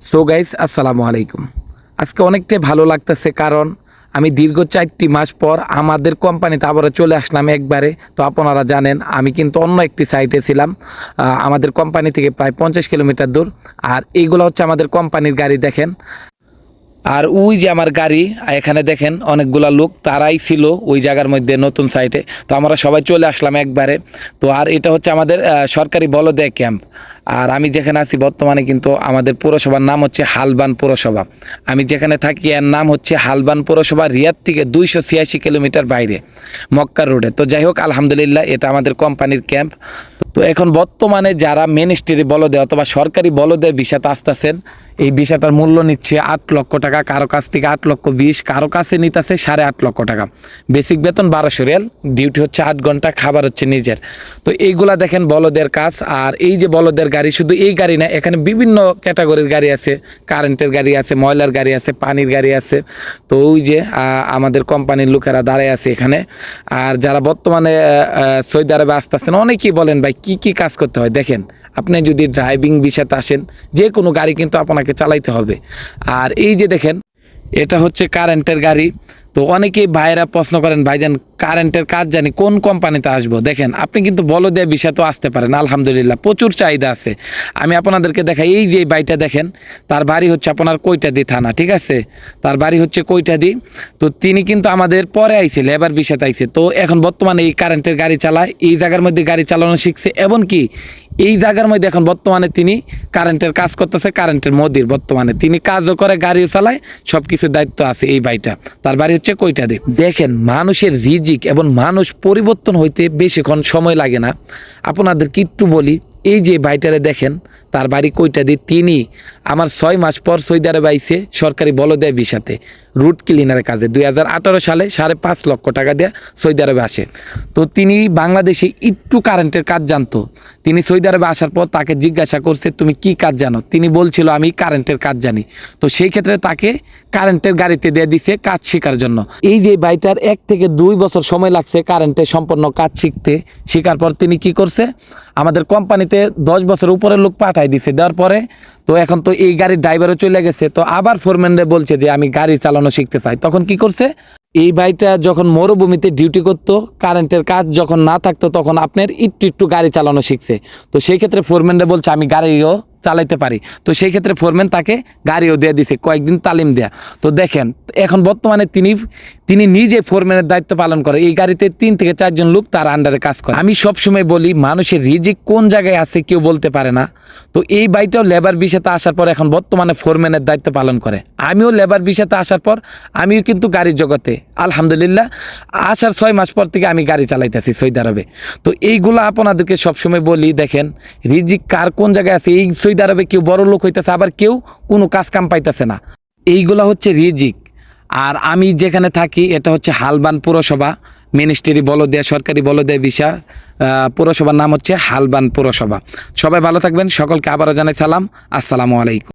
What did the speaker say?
So guys আসসালামু আলাইকুম। আজকে অনেকটাই ভালো লাগতেছে কারণ আমি দীর্ঘ চারটি মাস পর আমাদের কোম্পানিতে আবার চলে আসলাম একবারে। তো আপনারা জানেন, আমি কিন্তু অন্য একটি সাইটে ছিলাম। আমাদের কোম্পানি থেকে প্রায় পঞ্চাশ কিলোমিটার দূর। আর এইগুলো হচ্ছে আমাদের কোম্পানির গাড়ি, দেখেন। আর ওই যে আমার গাড়ি, এখানে দেখেন অনেকগুলা লোক, তারাই ছিল ওই জায়গার মধ্যে নতুন সাইটে তো আমরা সবাই চলে আসলাম একবারে। তো আর এটা হচ্ছে আমাদের সরকারি বলদে ক্যাম্প আর আমি যেখানে আছি বর্তমানে কিন্তু আমাদের পৌরসভার নাম হচ্ছে হালবান পৌরসভা। আমি যেখানে থাকি, এর নাম হচ্ছে হালবান পৌরসভা, রিয়াদ থেকে দুইশো ছিয়াশি কিলোমিটার বাইরে মক্কা রোডে তো যাই হোক, আলহামদুলিল্লাহ, এটা আমাদের কোম্পানির ক্যাম্প তো এখন বর্তমানে যারা মিনিস্ট্রি বলদে অথবা সরকারি বলদে ভিসাতে আসতেছেন, এই ভিসাটার মূল্য নিচ্ছে আট লক্ষ টাকা, কারও কাছ থেকে আট লক্ষ বিশ, কারও কাছে নিতেছে সাড়ে আট লক্ষ টাকা। বেসিক বেতন বারোশো রিয়াল ডিউটি হচ্ছে আট ঘণ্টা, খাবার হচ্ছে নিজের। তো এইগুলা দেখেন বলদের কাজ, আর এই যে বলদের গাড়ি, শুধু এই গাড়ি না, এখানে বিভিন্ন ক্যাটাগরির গাড়ি আছে। কারেন্টের গাড়ি আছে, ময়লার গাড়ি আছে, পানির গাড়ি আছে। তো ওই যে আমাদের কোম্পানির লোকেরা দাঁড়ায় আছে এখানে। আর যারা বর্তমানে সৌদি আরবে আসতেছেন, অনেকেই বলেন, ভাই কি কি কাজ করতে হয়? দেখেন, আপনি যদি ড্রাইভিং বিষাতে আসেন, যে কোনো গাড়ি কিন্তু আপনাকে চালাইতে হবে। আর এই যে দেখেন, এটা হচ্ছে কারেন্টের গাড়ি। তো অনেকেই ভাইয়েরা প্রশ্ন করেন, ভাইজান কারেন্টের কাজ জানি, কোন কোম্পানিতে আসব? দেখেন, আপনি কিন্তু বলো দেয়া বিষয় তো আসতে পারেন, আলহামদুলিল্লাহ, প্রচুর চাহিদা আছে। আমি আপনাদেরকে দেখাই, এই যে বাড়িটা দেখেন, তার বাড়ি হচ্ছে আপনার কৈটাদি থানা, ঠিক আছে? তার বাড়ি হচ্ছে কৈটাদি। তো তিনি কিন্তু আমাদের পরে আইছে লেবার বিষয়তে আইছে। তো এখন বর্তমানে এই কারেন্টের গাড়ি চালায়, এই জায়গার মধ্যে গাড়ি চালানো শিখছে এবং কি এই জায়গার মধ্যে এখন বর্তমানে তিনি কারেন্টের কাজ করতেছে কারেন্টের মদির বর্তমানে। তিনি কাজও করে, গাড়িও চালায় সব কিছুর দায়িত্ব আছে এই বাড়িটা তার বাড়ি হচ্ছে কইটা দে? দেখেন, মানুষের রিজিক এবং মানুষ পরিবর্তন হইতে বেশিক্ষণ সময় লাগে না। আপনাদেরকে একটু বলি, এই যে ভাইটারে দেখেন, তার বাড়ি কইটা দিয়ে তিনি আমার ছয় মাস পর সৌদি বাইছে সরকারি বলদেয় ভিসাতে। রুট ক্লিনারের কাজে। দুই হাজার আঠারো সালে সাড়ে পাঁচ লক্ষ টাকা দিয়ে সৌদি আরবে আসে। তো তিনি বাংলাদেশে একটু কারেন্টের কাজ জানতো। তিনি সৌদি আরবে আসার পর তাকে জিজ্ঞাসা করছে, তুমি কি কাজ জানো? তিনি বলছিল, আমি কারেন্টের কাজ জানি। তো সেই ক্ষেত্রে তাকে কারেন্টের গাড়িতে দিয়ে দিছে কাজ শেখার জন্য। এই যে বাইটার এক থেকে দুই বছর সময় লাগছে কারেন্টের সম্পূর্ণ কাজ শিখতে। শেখার পর তিনি কি করছে, আমাদের কোম্পানিতে দশ বছর উপরের লোক পাঠাই দিছে। দেওয়ার পরে তো এখন তো এই গাড়ির ড্রাইভারও চলে গেছে, তো আবার ফোরম্যানরে বলছে যে আমি গাড়ি চালানো শিখতে চাই। তখন কি করছে? এই ভাইটা যখন মরুভূমিতে ডিউটি করতো কারেন্টের কাজ যখন না থাকতো, তখন আপনার একটু একটু গাড়ি চালানো শিখছে। তো সেই ক্ষেত্রে ফোরম্যানরে বলছে, আমি গাড়িও চালাইতে পারি। তো সেই ক্ষেত্রে ফোরম্যান তাকে গাড়িও দিয়ে দিছে, কয়েকদিন তালিম দেয়া। তো দেখেন, এখন বর্তমানে তিনি তিনি নিজে ফোরম্যানের দায়িত্ব পালন করে। এই গাড়িতে তিন থেকে চারজন লোক তার আন্ডারে কাজ করে। আমি সবসময় বলি, মানুষের রিজিক কোন জায়গায় আছে কেউ বলতে পারে না। তো এই বাড়িটাও লেবার বিষয়তে আসার পর এখন বর্তমানে ফোরম্যানের দায়িত্ব পালন করে। আমিও লেবার বিষয়তে আসার পর, আমিও কিন্তু গাড়ির জগতে, আলহামদুলিল্লাহ, আসার ছয় মাস পর থেকে আমি গাড়ি চালাইতেছি সৌদি আরবে। তো এইগুলো আপনাদেরকে সবসময় বলি, দেখেন, রিজিক কার কোন জায়গায় আছে? এই সৌদি আরবে কেউ বড় লোক হইতেছে, আবার কেউ কোনো কাজ কাম পাইতেছে না। এইগুলা হচ্ছে রিজিক। আর আমি যেখানে থাকি, এটা হচ্ছে হালবান পুরসভা, মিনিস্ট্রি বলদেয়া, সরকারি বলো দেয়া বিশা পুরসভার নাম হচ্ছে হালবান পুরসভা। সবাই ভালো থাকবেন, সকলকে আবারও জানাই সালাম। আসসালামু আলাইকুম।